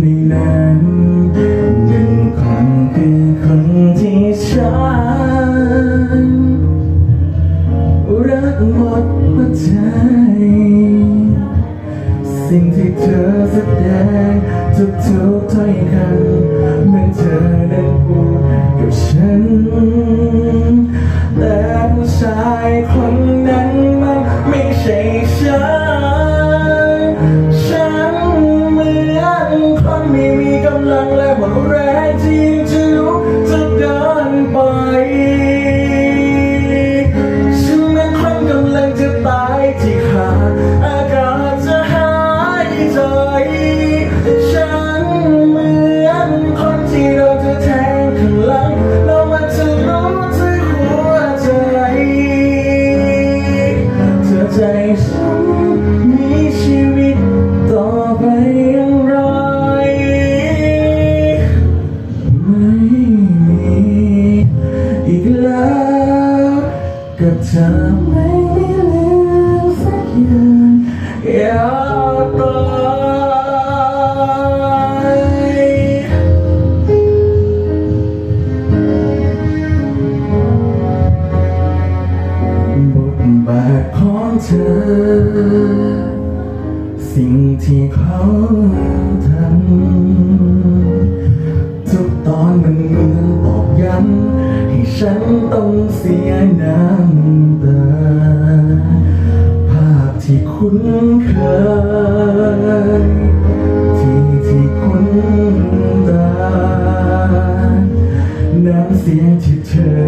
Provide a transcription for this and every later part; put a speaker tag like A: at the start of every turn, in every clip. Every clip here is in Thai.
A: ในนั้นหนึ่งคนคือคนที่ฉัน รักหมดหัวใจ สิ่งที่เธอแสดงทุกทุกๆถ้อยคำ กแล้วกับเธอไม่มีเหลือสักอย่างอยากตายบทบาทของเธอ สิ่งที่เขาทำ เสียงที่เธอ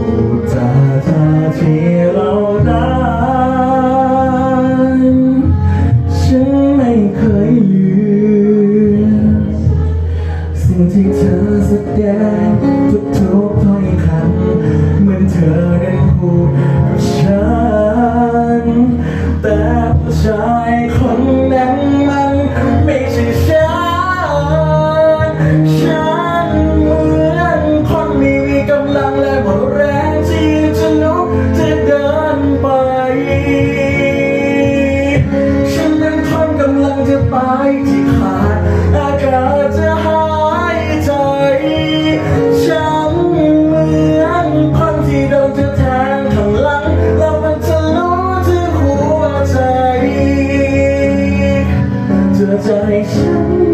A: พูดจาทาที่เรานั้นฉันไม่เคยลืมสิ่งที่เธอแสดงทุกทุกถ้อยคำเหมือนเธอนั้นพูดกับฉันแต่ผู้ชายคนำลังจะตายที่ขาดอากาศจะหายใจช้ำเหมือนพันที่โดนจะแทงข้างหลังแล้วมันจะรู้ถึงหัวใจ เธอจะให้ฉัน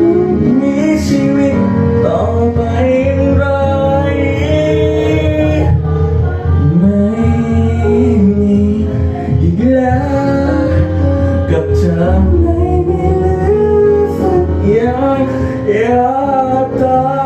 A: กอ